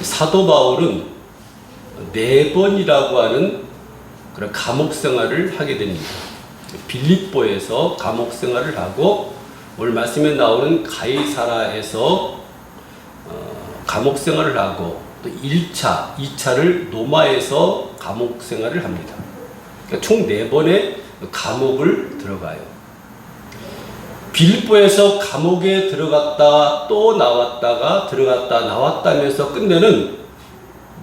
사도 바울은 네 번이라고 하는 그런 감옥 생활을 하게 됩니다. 빌립보에서 감옥 생활을 하고 오늘 말씀에 나오는 가이사라에서 어, 감옥 생활을 하고 또 1차, 2차를 노마에서 감옥 생활을 합니다. 그러니까 총 4번의 감옥을 들어가요. 빌보에서 감옥에 들어갔다 또 나왔다가 들어갔다 나왔다면서 끝내는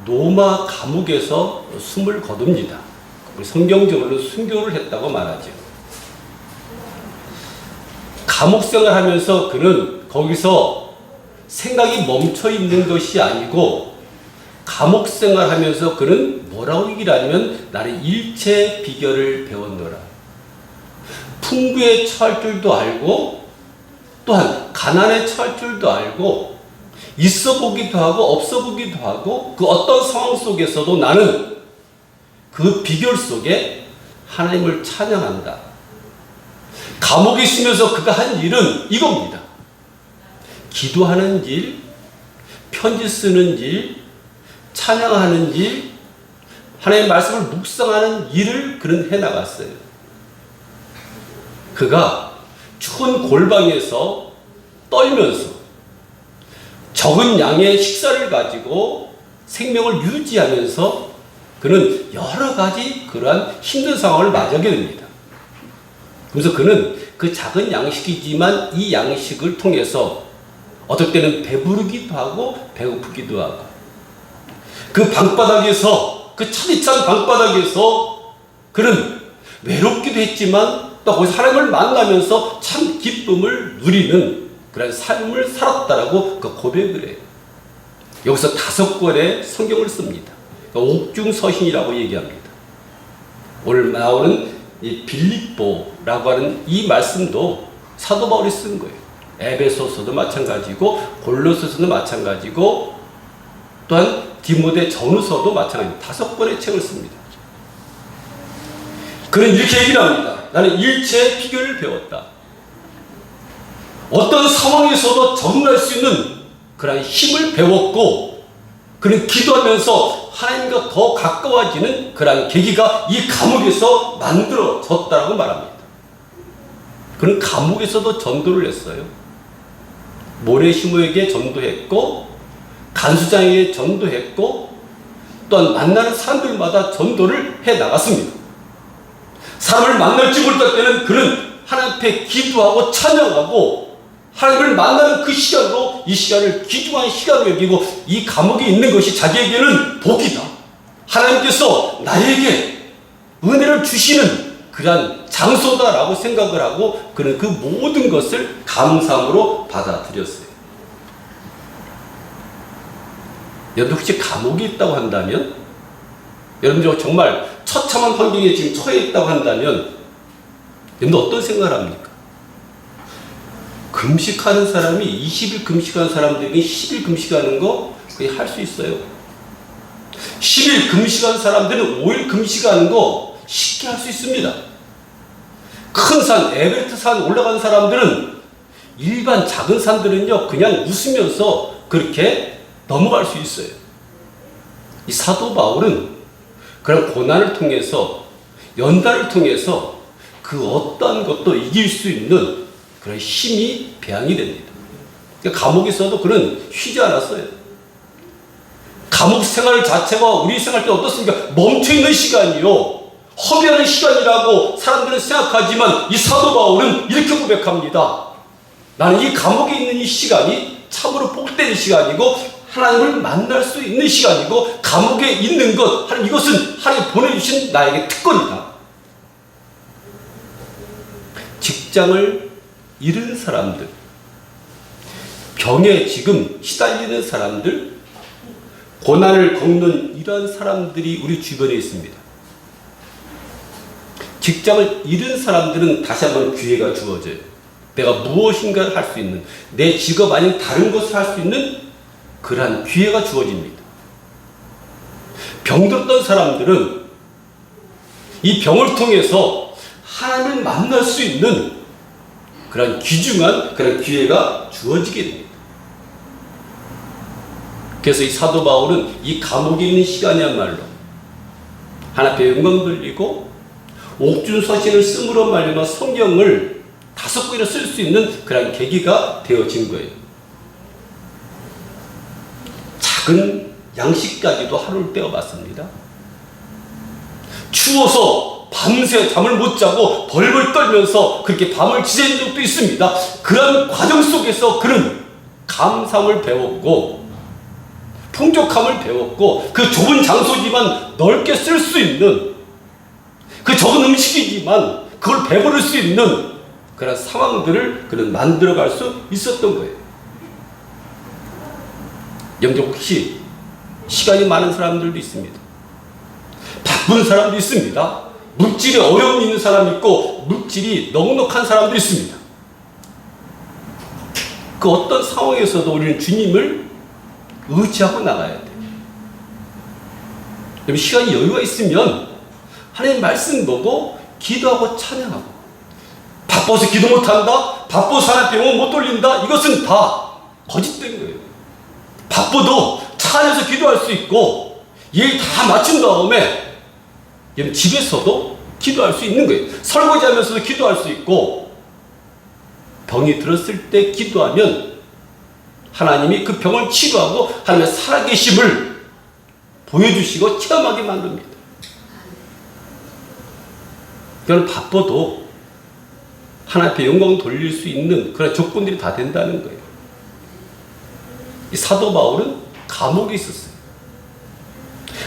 노마 감옥에서 숨을 거둡니다. 성경적으로 순교를 했다고 말하죠. 감옥 생활하면서 그는 거기서 생각이 멈춰 있는 것이 아니고 감옥 생활하면서 그는 뭐라고 얘기를 하냐면 나는 일체 비결을 배웠노라. 풍부에 처할 줄도 알고 또한 가난에 처할 줄도 알고 있어 보기도 하고 없어 보기도 하고 그 어떤 상황 속에서도 나는 그 비결 속에 하나님을 찬양한다. 감옥에 있으면서 그가 한 일은 이겁니다. 기도하는 일, 편지 쓰는 일, 찬양하는 일, 하나님의 말씀을 묵상하는 일을 그는 해 나갔어요. 그가 추운 골방에서 떨면서 적은 양의 식사를 가지고 생명을 유지하면서 그는 여러 가지 그러한 힘든 상황을 맞이하게 됩니다. 그래서 그는 그 작은 양식이지만 이 양식을 통해서 어떨 때는 배부르기도 하고 배고프기도 하고 그 방바닥에서 그 차디찬 방바닥에서 그는 외롭기도 했지만 또 거기서 하나님을 만나면서 참 기쁨을 누리는 그런 삶을 살았다라고 그 고백을 해요. 여기서 다섯 권의 성경을 씁니다. 그러니까 옥중서신이라고 얘기합니다. 오늘 나오는 이 빌립보라고 하는 이 말씀도 사도 바울이 쓴 거예요. 에베소서도 마찬가지고 골로새서도 마찬가지고 또한 디모데 전후서도 마찬가지 다섯 권의 책을 씁니다. 그는 이렇게 얘기를 합니다. 나는 일체의 비결을 배웠다. 어떤 상황에서도 적응할 수 있는 그런 힘을 배웠고 그는 기도하면서 하나님과 더 가까워지는 그런 계기가 이 감옥에서 만들어졌다고 말합니다. 그는 감옥에서도 전도를 했어요. 모래시모에게 전도했고 간수장에게 전도했고 또한 만나는 사람들마다 전도를 해 나갔습니다. 사람을 만날지 못할 때는 그는 하나님 앞에 기도하고 찬양하고 하나님을 만나는 그 시간도 이 시간을 귀중한 시간으로 여기고 이 감옥에 있는 것이 자기에게는 복이다. 하나님께서 나에게 은혜를 주시는 그러한 장소다라고 생각을 하고 그는 그 모든 것을 감사함으로 받아들였어요. 여러분 혹시 감옥에 있다고 한다면 여러분들 정말 처참한 환경에 지금 처해 있다고 한다면 여러분 어떤 생각을 합니까? 금식하는 사람이 20일 금식하는 사람들이 10일 금식하는 거 거의 할수 있어요. 10일 금식하는 사람들은 5일 금식하는 거 쉽게 할 수 있습니다. 큰 산, 에베레스트 산 올라간 사람들은 일반 작은 산들은요, 그냥 웃으면서 그렇게 넘어갈 수 있어요. 이 사도 바울은 그런 고난을 통해서, 연단을 통해서 그 어떤 것도 이길 수 있는 그런 힘이 배양이 됩니다. 그러니까 감옥에서도 그는 쉬지 않았어요. 감옥 생활 자체가 우리 생활 때 어떻습니까? 멈춰 있는 시간이요. 허비하는 시간이라고 사람들은 생각하지만 이 사도 바울은 이렇게 고백합니다. 나는 이 감옥에 있는 이 시간이 참으로 복된 시간이고 하나님을 만날 수 있는 시간이고 감옥에 있는 것 하나님 이것은 하나님 보내주신 나에게 특권이다. 직장을 잃은 사람들, 병에 지금 시달리는 사람들, 고난을 겪는 이러한 사람들이 우리 주변에 있습니다. 직장을 잃은 사람들은 다시 한번 기회가 주어져요. 내가 무엇인가를 할 수 있는, 내 직업 아닌 다른 것을 할 수 있는 그러한 기회가 주어집니다. 병들었던 사람들은 이 병을 통해서 하나님을 만날 수 있는 그런 귀중한 그런 기회가 주어지게 됩니다. 그래서 이 사도 바울은 이 감옥에 있는 시간이야말로 하나님의 영광 돌리고 옥준 서신을 쓰므로 말미암아 성경을 다섯 권이나 쓸 수 있는 그런 계기가 되어진 거예요. 작은 양식까지도 하루를 떼어봤습니다. 추워서 밤새 잠을 못 자고 벌벌 떨면서 그렇게 밤을 지새는 적도 있습니다. 그런 과정 속에서 그는 감사함을 배웠고 풍족함을 배웠고 그 좁은 장소지만 넓게 쓸 수 있는 그 적은 음식이지만 그걸 배부를 수 있는 그런 상황들을 그는 만들어갈 수 있었던 거예요. 영적 혹시 시간이 많은 사람들도 있습니다. 바쁜 사람도 있습니다. 물질에 어려움이 있는 사람이 있고 물질이 넉넉한 사람도 있습니다. 그 어떤 상황에서도 우리는 주님을 의지하고 나가야 돼요. 시간이 여유가 있으면 하나님 말씀 보고 기도하고 찬양하고 바빠서 기도 못한다? 바빠서 하나님 병원 못 돌린다? 이것은 다 거짓된 거예요. 바빠도 차 안에서 기도할 수 있고 일 다 마친 다음에 여러분 집에서도 기도할 수 있는 거예요. 설거지하면서도 기도할 수 있고 병이 들었을 때 기도하면 하나님이 그 병을 치료하고 하나님의 살아계심을 보여주시고 체험하게 만듭니다. 그건 바빠도 하나님 앞에 영광 돌릴 수 있는 그런 조건들이 다 된다는 거예요. 이 사도 바울은 감옥에 있었어요.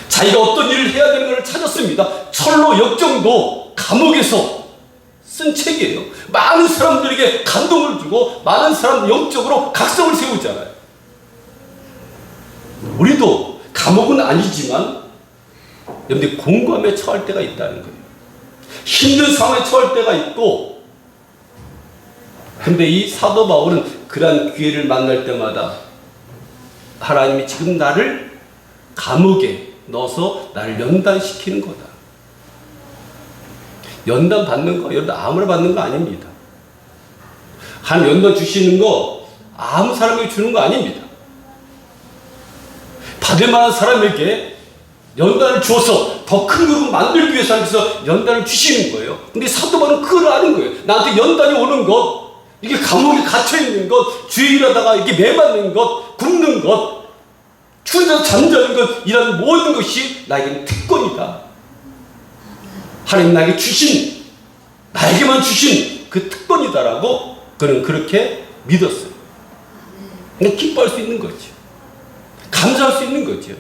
자기가 어떤 일을 해야 되는 걸 찾았습니다. 철로 역정도 감옥에서 쓴 책이에요. 많은 사람들에게 감동을 주고 많은 사람 영적으로 각성을 세우잖아요. 우리도 감옥은 아니지만 여러분들 공감에 처할 때가 있다는 거예요. 힘든 상황에 처할 때가 있고 근데 이 사도 바울은 그러한 기회를 만날 때마다 하나님이 지금 나를 감옥에 넣어서 나를 연단시키는 거다. 연단 받는 거 여러분 아무나 받는 거 아닙니다. 한 연단 주시는 거 아무 사람에게 주는 거 아닙니다. 받을 만한 사람에게 연단을 주어서 더 큰 그룹 만들기 위해서 하나님께서 연단을 주시는 거예요. 근데 사도 바울은 그걸 아는 거예요. 나한테 연단이 오는 것, 이게 감옥에 갇혀 있는 것, 주일하다가 이렇게 매맞는 것, 굶는 것, 데서 잠자는 것, 이런 모든 것이 나에게는 특권이다. 하나님 나에게 주신, 나에게만 주신 그 특권이다라고 그는 그렇게 믿었어요. 근데 기뻐할 수 있는 거죠. 감사할 수 있는 거죠.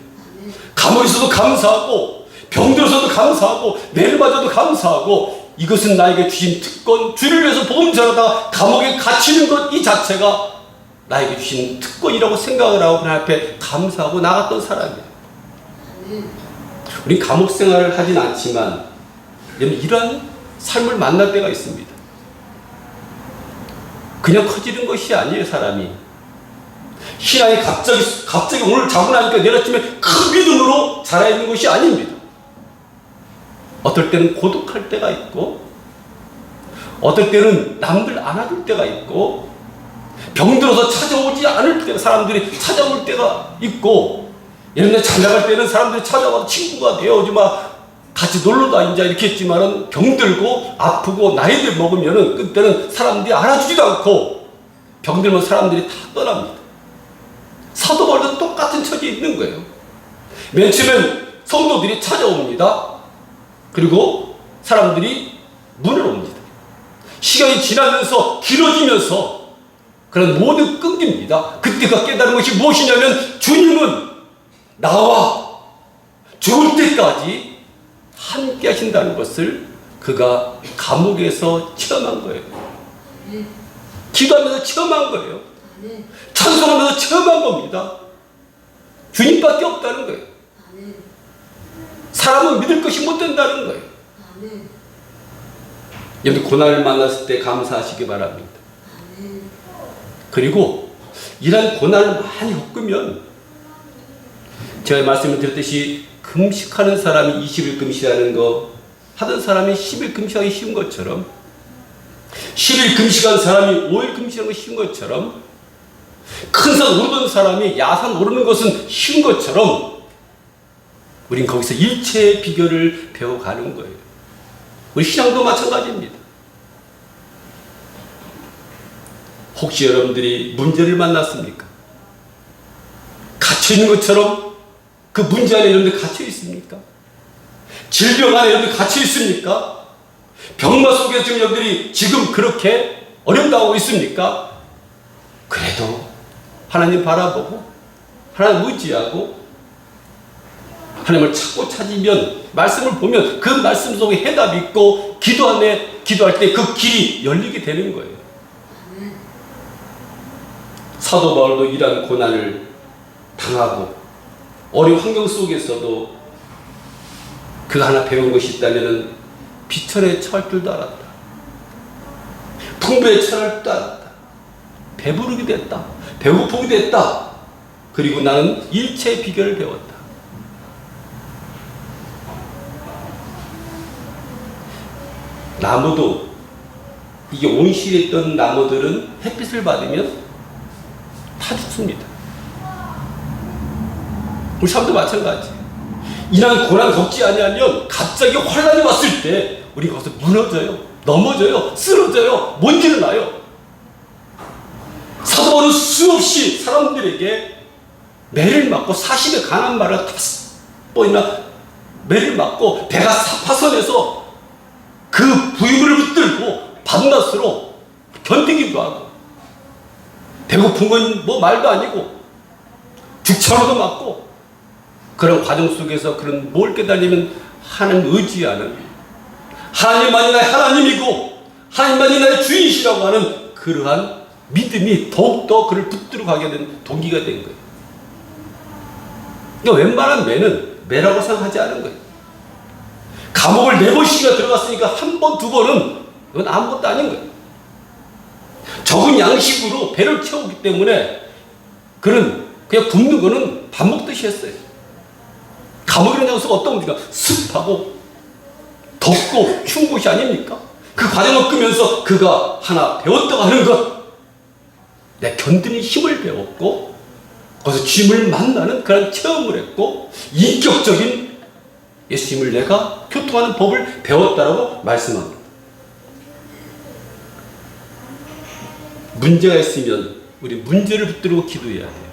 감옥에서도 감사하고, 병들어서도 감사하고, 매를 맞아도 감사하고, 이것은 나에게 주신 특권, 주를 위해서 복음 전하다가 감옥에 갇히는 것 이 자체가 나에게 주신 특권이라고 생각을 하고 그 앞에 감사하고 나갔던 사람이에요. 우리 감옥 생활을 하진 않지만 이러한 삶을 만날 때가 있습니다. 그냥 커지는 것이 아니에요, 사람이. 신앙이 갑자기, 갑자기 오늘 자고 나니까 아침에 큰 믿음으로 자라있는 것이 아닙니다. 어떨 때는 고독할 때가 있고, 어떨 때는 남들 안아줄 때가 있고, 병들어서 찾아오지 않을 때 사람들이 찾아올 때가 있고, 예를 들어 장가갈 때는 사람들이 찾아와서 친구가 되어오지 마, 같이 놀러 다니자 이렇게 했지만은 병들고 아프고 나이들 먹으면은 그때는 사람들이 알아주지도 않고 병들면 사람들이 다 떠납니다. 사도 바울도 똑같은 처지에 있는 거예요. 맨 처음엔 성도들이 찾아옵니다. 그리고 사람들이 문을 옵니다. 시간이 지나면서 길어지면서 그런 모든 끊깁니다. 그때가 깨달은 것이 무엇이냐면 주님은 나와 죽을 때까지 함께 하신다는 것을 그가 감옥에서 체험한 거예요. 기도하면서 체험한 거예요. 찬송하면서 체험한 겁니다. 주님밖에 없다는 거예요. 사람은 믿을 것이 못 된다는 거예요. 여러분 고난을 만났을 때 감사하시기 바랍니다. 그리고 이런 고난을 많이 겪으면 제가 말씀을 드렸듯이 금식하는 사람이 20일 금식하는 거 하던 사람이 10일 금식하기 쉬운 것처럼 10일 금식한 사람이 5일 금식하는 거 쉬운 것처럼 큰 산 오르던 사람이 야산 오르는 것은 쉬운 것처럼 우린 거기서 일체의 비결을 배워가는 거예요. 우리 신앙도 마찬가지입니다. 혹시 여러분들이 문제를 만났습니까? 갇혀 있는 것처럼 그 문제 안에 여러분들 갇혀 있습니까? 질병 안에 여러분들 갇혀 있습니까? 병마 속에 지금 여러분들이 지금 그렇게 어렵다고 있습니까? 그래도 하나님 바라보고 하나님 의지하고 하나님을 찾고 찾으면 말씀을 보면 그 말씀 속에 해답이 있고 기도 안에 기도할 때 그 길이 열리게 되는 거예요. 사도 바울도 이러한 고난을 당하고 어려운 환경 속에서도 그가 하나 배운 것이 있다면 비천에 처할 줄도 알았다. 풍부에 처할 줄도 알았다. 배부르게 됐다. 배고프게 됐다. 그리고 나는 일체의 비결을 배웠다. 나무도 이게 온실에 있던 나무들은 햇빛을 받으면 다 죽습니다. 우리 삶도 마찬가지. 이런 고난 겪지 아니하면 갑자기 환란이 왔을 때 우리 거기서 무너져요. 넘어져요. 쓰러져요. 먼지를 나요. 사도 바울은 수없이 사람들에게 매를 맞고 사십에 강한 말을 다섯 번이나 매를 맞고 배가 사파선에서 그 부유물을 붙들고 밤낮으로 견디기도 하고 배고픈 건 뭐 말도 아니고 죽처로도 맞고 그런 과정 속에서 그런 뭘 깨달으면 하나님 의지하는 하나님만이 나의 하나님이고 하나님만이 나의 주인이시라고 하는 그러한 믿음이 더욱더 그를 붙들어 가게 된 동기가 된 거예요. 그러니까 웬만한 매는 매라고 생각하지 않은 거예요. 감옥을 네 번씩이나 들어갔으니까 한 번, 두 번은 이건 아무것도 아닌 거예요. 적은 양식으로 배를 채우기 때문에 그는 그냥 굶는 거는 밥 먹듯이 했어요. 감옥이라는 장소가 어떤 겁니까? 습하고 덥고 추운 곳이 아닙니까? 그 과정을 끄면서 그가 하나 배웠다고 하는 것. 내 견디는 힘을 배웠고 거기서 주님을 만나는 그런 체험을 했고 인격적인 예수님을 내가 교통하는 법을 배웠다라고 말씀합니다. 문제가 있으면 우리 문제를 붙들고 기도해야 돼요.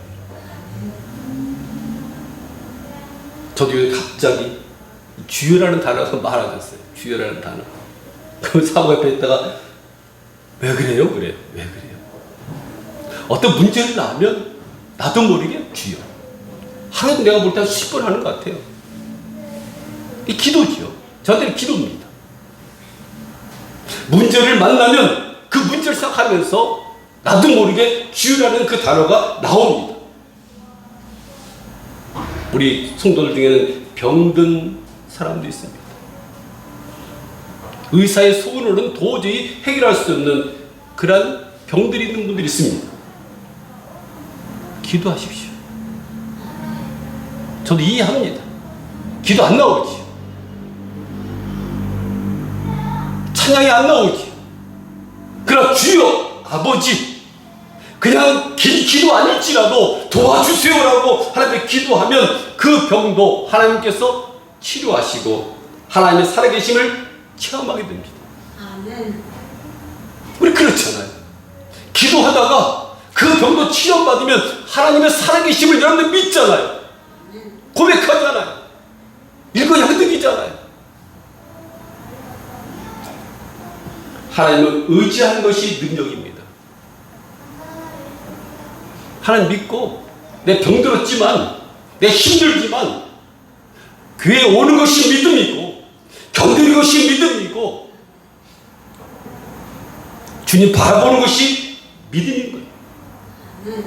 저도 갑자기 주여라는 단어가 많아졌어요. 주여라는 단어. 그 사고 옆에 있다가 왜 그래요? 그래요. 왜 그래요? 어떤 문제를 낳으면 나도 모르게 주여. 하루도 내가 볼 때한 수십 번 하는 것 같아요. 이 기도지요. 저한테는 기도입니다. 문제를 만나면 그 문제를 생각하면서 나도 모르게 주라는 그 단어가 나옵니다. 우리 성도들 중에는 병든 사람도 있습니다. 의사의 소원으로는 도저히 해결할 수 없는 그러한 병들이 있는 분들이 있습니다. 기도하십시오. 저도 이해합니다. 기도 안 나오지. 찬양이 안 나오지. 그러나 주여 아버지 그냥 긴 기도 아닐지라도 도와주세요라고 하나님께 기도하면 그 병도 하나님께서 치료하시고 하나님의 살아계심을 체험하게 됩니다. 아멘. 우리 그렇잖아요. 기도하다가 그 병도 치료받으면 하나님의 살아계심을 여러분들 믿잖아요. 고백하잖아요. 일거양득이잖아요. 하나님을 의지하는 것이 능력입니다. 하나님 믿고 내 병들었지만 내 힘들지만 교회에 오는 것이 믿음이고 견디는 것이 믿음이고 주님 바라보는 것이 믿음인 거예요.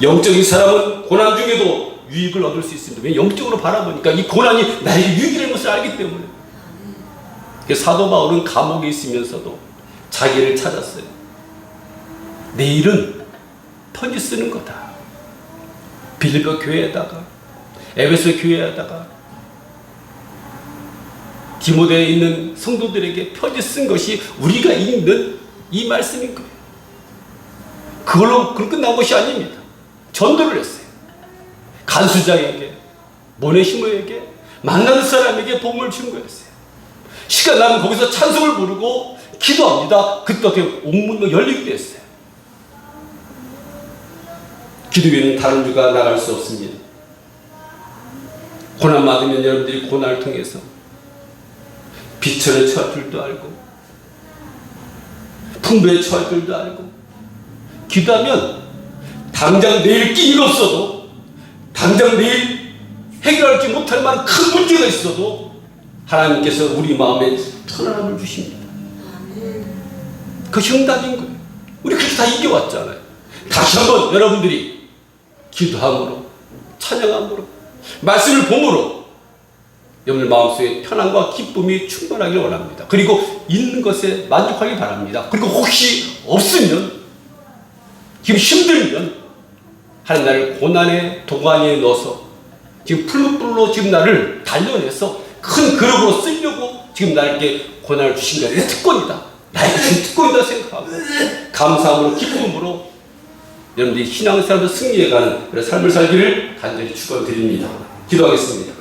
영적인 사람은 고난 중에도 유익을 얻을 수 있습니다. 왜 영적으로 바라보니까 이 고난이 나에게 유익이라는 것을 알기 때문에. 그래서 사도 바울은 감옥에 있으면서도 자기를 찾았어요. 내일은 편지 쓰는 거다. 빌립보 교회에다가 에베소 교회에다가 디모데에 있는 성도들에게 편지 쓴 것이 우리가 읽는 이 말씀인 거예요. 그걸로 그 끝난 것이 아닙니다. 전도를 했어요. 간수장에게, 모네시모에게, 만나는 사람에게 복음을 준 거였어요. 시간 나면 거기서 찬송을 부르고 기도합니다. 그때 옥문도 열리기도 했어요. 기도회는 다른 주가 나갈 수 없습니다. 고난 받으면 여러분들이 고난을 통해서 비천에 처할 줄도 알고 풍부에 처할 줄도 알고 기도하면 당장 내일 끼일 없어도 당장 내일 해결하지 못할 만한 큰 문제가 있어도 하나님께서 우리 마음에 편안함을 주십니다. 그 응답인 거예요. 우리 그렇게 다 이겨왔잖아요. 다시 한번 여러분들이 기도함으로 찬양함으로 말씀을 봄으로 여러분들 마음속에 편안과 기쁨이 충만하길 원합니다. 그리고 있는 것에 만족하길 바랍니다. 그리고 혹시 없으면 지금 힘들면 하나님 고난의 도가니에 넣어서 지금 풀로풀로 지금 나를 단련해서 큰 그릇으로 쓰려고 지금 나에게 고난을 주신. 이 특권이다. 나에게 준 특권이다 생각하고 감사함으로 기쁨으로 여러분들이 신앙생활도 승리해가는 그런 삶을 살기를 간절히 축원드립니다. 기도하겠습니다.